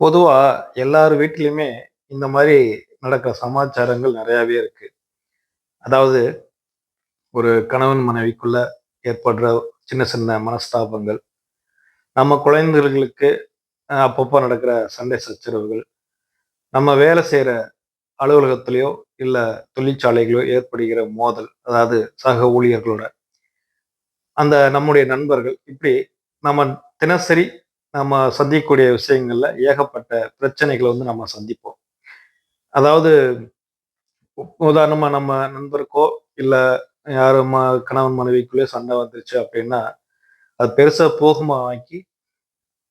பொதுவாக எல்லார் வீட்லேயுமே இந்த மாதிரி நடக்கிற சமாச்சாரங்கள் நிறையாவே இருக்கு. அதாவது ஒரு கணவன் மனைவிக்குள்ள ஏற்படுற சின்ன சின்ன மனஸ்தாபங்கள், நம்ம குழந்தைகளுக்கு அப்பப்போ நடக்கிற சண்டை சச்சரவுகள், நம்ம வேலை செய்கிற அலுவலகத்திலையோ இல்லை தொழிற்சாலைகளோ ஏற்படுகிற மோதல், அதாவது சக ஊழியர்களோட, அந்த நம்முடைய நண்பர்கள், இப்படி நம்ம தினசரி நம்ம சந்திக்கக்கூடிய விஷயங்கள்ல ஏகப்பட்ட பிரச்சனைகளை வந்து நம்ம சந்திப்போம். அதாவது உதாரணமா நம்ம நண்பருக்கோ, இல்லை யாரும் கணவன் மனைவிக்குள்ளேயோ சண்டை வந்துருச்சு அப்படின்னா, அது பெருசா போகுமா வாங்கி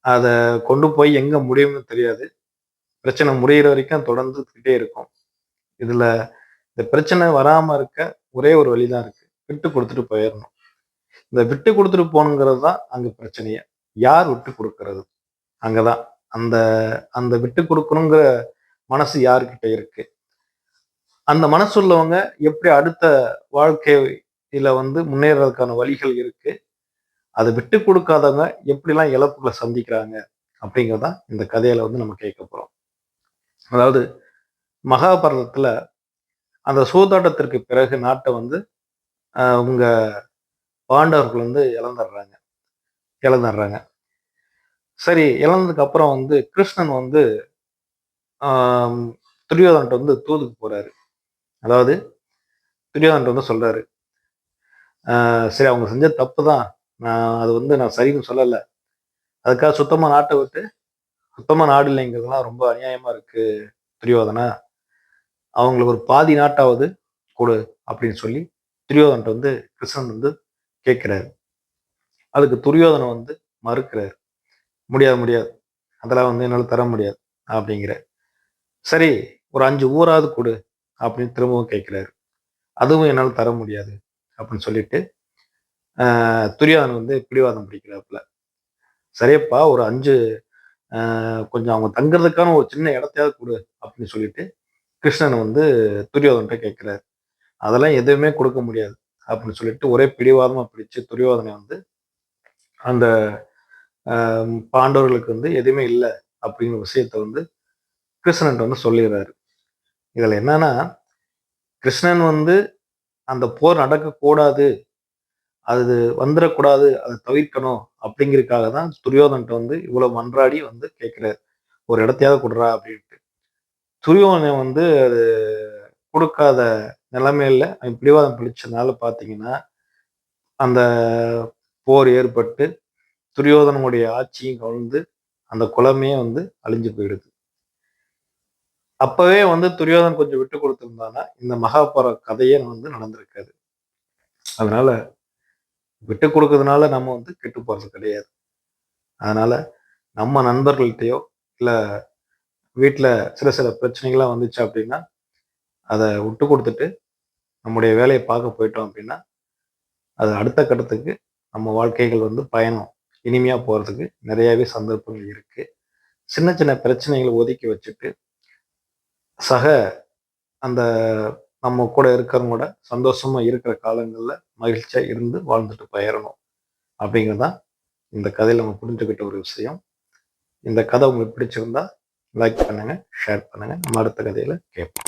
அதை கொண்டு போய் எங்க முடியும்னு தெரியாது. பிரச்சனை முடியிற வரைக்கும் தொடர்ந்துக்கிட்டே இருக்கும். இதுல இந்த பிரச்சனை வராம இருக்க ஒரே ஒரு வழி தான் இருக்கு. விட்டு கொடுத்துட்டு போயிடணும் இந்த விட்டு கொடுத்துட்டு போகணுங்கிறது தான் அங்க பிரச்சனையே. யார் விட்டு கொடுக்கறது அங்கதான் அந்த அந்த விட்டு கொடுக்கணுங்கிற மனசு யாருக்கிட்ட இருக்கு? அந்த மனசு உள்ளவங்க எப்படி அடுத்த வாழ்க்கையில வந்து முன்னேறதுக்கான வழிகள் இருக்கு? அதை விட்டு கொடுக்காதவங்க எப்படிலாம் இழப்புகளை சந்திக்கிறாங்க? அப்படிங்கிறதான் இந்த கதையில வந்து நம்ம கேட்க போறோம். அதாவது மகாபாரதத்துல அந்த சூதாட்டத்திற்கு பிறகு நாட்டை வந்து உங்க பாண்டவர்கள் வந்து இழந்துடுறாங்க. இழந்துடுறாங்க. சரி இழந்ததுக்கு அப்புறம் வந்து கிருஷ்ணன் வந்து ஆம் வந்து தூதுக்கு போறாரு. அதாவது துரியோதனன்ட்ட வந்து சொல்றாரு. சரி அவங்க செஞ்ச தப்பு தான். நான் அது வந்து நான் சரின்னு சொல்லலை அதுக்காக சுத்தமாக நாட்டை விட்டு சுத்தமாக நாடு இல்லைங்கிறதுலாம் ரொம்ப அநியாயமாக இருக்கு துரியோதனா. அவங்களுக்கு ஒரு பாதி நாட்டாவது கொடு அப்படின்னு சொல்லி துரியோதனன்ட்ட வந்து கிருஷ்ணன் வந்து கேட்குறாரு அதுக்கு துரியோதனை வந்து மறுக்கிறார் "முடியாது, முடியாது. அதெல்லாம் வந்து என்னால் தர முடியாது" அப்படிங்கிற "சரி ஒரு அஞ்சு ஊராவது கொடு அப்படின்னு திரும்பவும் கேட்கிறாரு. "அதுவும் என்னால் தர முடியாது" அப்படின்னு சொல்லிட்டு, அ வந்து பிடிவாதம் பிடிக்கிறாப்புல. "சரியப்பா ஒரு அஞ்சு கொஞ்சம் அவங்க தங்குறதுக்கான ஒரு சின்ன இடத்தையாவது கொடு அப்படின்னு சொல்லிட்டு கிருஷ்ணன் வந்து துரியோதன்கிட்ட கேட்குறாரு "அதெல்லாம் எதுவுமே கொடுக்க முடியாது" அப்படின்னு சொல்லிட்டு ஒரே பிடிவாதமாக பிடிச்சு துரியோதனை வந்து அந்த பாண்டவர்களுக்கு வந்து எதுவுமே இல்லை அப்படிங்கிற விஷயத்த வந்து கிருஷ்ணன்ட்ட வந்து சொல்லிடுறாரு இதில் என்னன்னா, கிருஷ்ணன் வந்து அந்த போர் நடக்கக்கூடாது, அது வந்துடக்கூடாது அதை தவிர்க்கணும் அப்படிங்கிறதுக்காக தான் துரியோதன்ட்ட வந்து இவ்வளோ மன்றாடி வந்து கேட்குறாரு "ஒரு இடத்தையாவது கொடுறா அப்படின்ட்டு. துரியோதனை வந்து அது கொடுக்காத நிலைமையில அவன் பிடிவாதம் பிடிச்சதுனால பார்த்தீங்கன்னா, அந்த போர் ஏற்பட்டு துரியோதனனுடைய ஆட்சியும் கவிழ்ந்து, அந்த குலமே வந்து அழிஞ்சு போயிடுது. அப்பவே வந்து துரியோதன் கொஞ்சம் விட்டு கொடுத்துருந்தான்னா இந்த மகாபாரத கதையே வந்து நடந்திருக்காது. அதனால விட்டு கொடுக்கறதுனால நம்ம வந்து கெட்டு போறது கிடையாது. அதனால நம்ம நண்பர்கள்ட்டையோ இல்ல வீட்டில் சில சில பிரச்சனைகள்லாம் வந்துச்சு அப்படின்னா, அதை விட்டு கொடுத்துட்டு நம்முடைய வேலையை பார்க்க போயிட்டோம் அப்படின்னா, அது அடுத்த கட்டத்துக்கு நம்ம வாழ்க்கைகள் வந்து பயணம் இனிமையாக போறதுக்கு நிறையவே சந்தர்ப்பங்கள் இருக்கு. சின்ன சின்ன பிரச்சனைகளை ஒதுக்கி வச்சுட்டு, சக அந்த நம்ம கூட இருக்கிறவங்களோட சந்தோஷமா இருக்கிற காலங்களில் மகிழ்ச்சியாக இருந்து வாழ்ந்துட்டு போயிறணும். அப்படிங்கிறதான் இந்த கதையில் நம்ம புரிஞ்சுக்கிட்ட ஒரு விஷயம். இந்த கதை உங்களுக்கு பிடிச்சிருந்தா லைக் பண்ணுங்க, ஷேர் பண்ணுங்க. நம்ம அடுத்த கதையில் கேட்போம்.